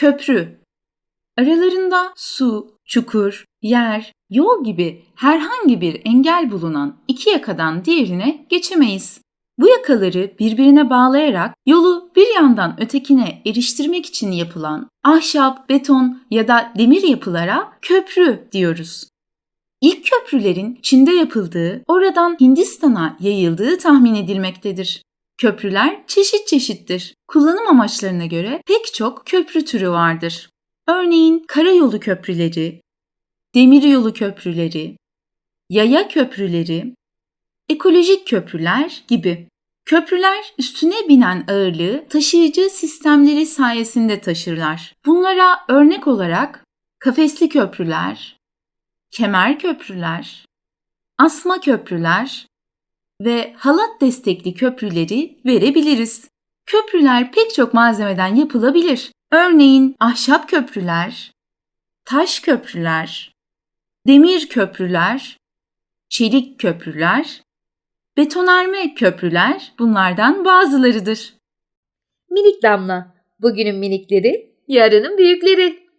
köprü. Aralarında su, çukur, yer, yol gibi herhangi bir engel bulunan iki yakadan diğerine geçemeyiz. Bu yakaları birbirine bağlayarak yolu bir yandan ötekine eriştirmek için yapılan ahşap, beton ya da demir yapılara köprü diyoruz. İlk köprülerin Çin'de yapıldığı, oradan Hindistan'a yayıldığı tahmin edilmektedir. Köprüler çeşit çeşittir. Kullanım amaçlarına göre pek çok köprü türü vardır. Örneğin karayolu köprüleri, demiryolu köprüleri, yaya köprüleri, ekolojik köprüler gibi. Köprüler üstüne binen ağırlığı taşıyıcı sistemleri sayesinde taşırlar. Bunlara örnek olarak kafesli köprüler, kemer köprüler, asma köprüler ve halat destekli köprüleri verebiliriz. Köprüler pek çok malzemeden yapılabilir. Örneğin ahşap köprüler, taş köprüler, demir köprüler, çelik köprüler, betonarme köprüler bunlardan bazılarıdır. Minik damla. Bugünün minikleri, yarının büyükleri.